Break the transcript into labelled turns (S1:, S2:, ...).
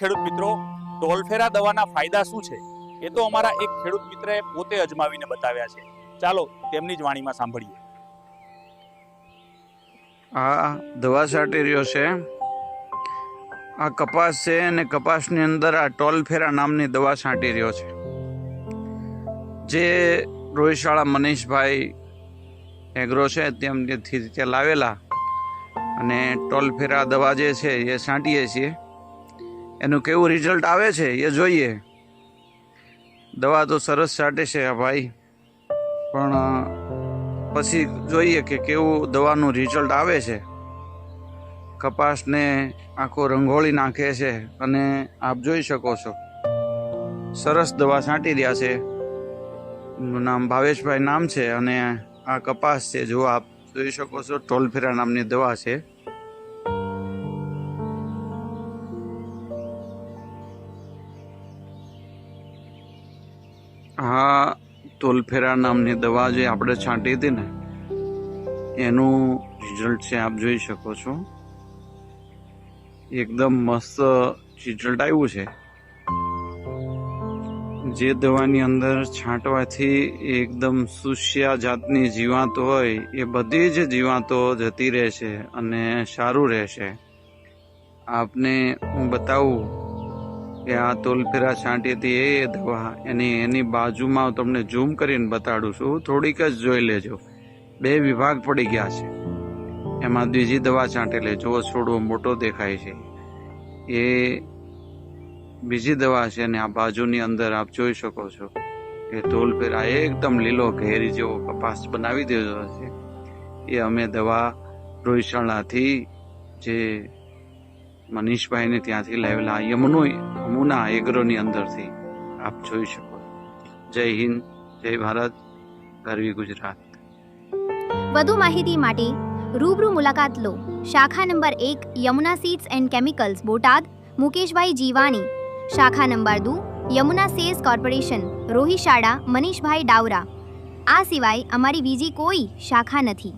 S1: ખેડૂત મિત્રો ટોલફેરા દવાના ફાયદા શું છે? એ તો અમારા એક ખેડૂત મિત્રએ પોતે અજમાવીને બતાવ્યા છે. ચાલો, તેમની જ વાણીમાં સાંભળીએ.
S2: આ દવા છાંટી રહ્યો છે. આ કપાસ છે અને કપાસની અંદર આ ટોલફેરા નામની દવા છાંટી રહ્યો છે. જે રોહિશાળા મનીષભાઈ એગ્રો છે તેમથી તે લાવેલા અને ટોલફેરા દવા જે છે, એ છાંટીએ છીએ. એનું કેવું રિઝલ્ટ આવે છે એ જોઈએ. દવા તો સરસ છાંટે છે આ ભાઈ. પણ પછી જોઈએ કે કેવું દવાનું રિઝલ્ટ આવે છે. કપાસને આખો રંગોળી નાખે છે અને આપ જોઈ શકો છો. સરસ દવા છાંટી રહ્યા છે. એમનું નામ ભાવેશભાઈ નામ છે અને આ કપાસ છે, જો આપ જોઈ શકો છો, ટોલફેરા નામની દવા છે. હા તોલફેરા નામની દવા જે આપણે છાંટી હતી ને, એનું રિઝલ્ટ છે, આપ જોઈ શકો છો. એકદમ મસ્ત રિઝલ્ટ આવ્યું છે. જે દવાની અંદર છાંટવાથી એકદમ સુસ્યા જાતની જીવાતો હોય, એ બધી જ જીવાતો જતી રહેશે અને સારું રહેશે. આપને હું બતાવું કે આ તોલફેરા છાંટી હતી એ દવા એની એની બાજુમાં તમને ઝૂમ કરીને બતાડું છું. થોડીક જ જોઈ લેજો. બે વિભાગ પડી ગયા છે. એમાં બીજી દવા છાંટેલી જો છોડવો મોટો દેખાય છે. એ બીજી દવા છે અને આ બાજુની અંદર આપ જોઈ શકો છો કે તોલફેરા એકદમ લીલો ઘેરી જેવો કપાસ બનાવી દીધો છે. એ અમે દવા રોહિશાળાથી જે મનીષભાઈને ત્યાંથી લાવેલા યમુનો યમુના એગ્રોની અંદરથી આપ જોઈ શકો. જય હિન્દ, જય ભારત, ગરવી ગુજરાત.
S3: વધુ માહિતી માટે રૂબરૂ મુલાકાત લો શાખા નંબર એક, Yamuna seeds and chemicals, Botad, Mukeshbhai Jivani. શાખા નંબર દુ, યમુના સેસ કોર્પોરેશન, રોહિશાળા, મનીષભાઈ ડાવરા આ સિવાય અમારી બીજી કોઈ શાખા નથી.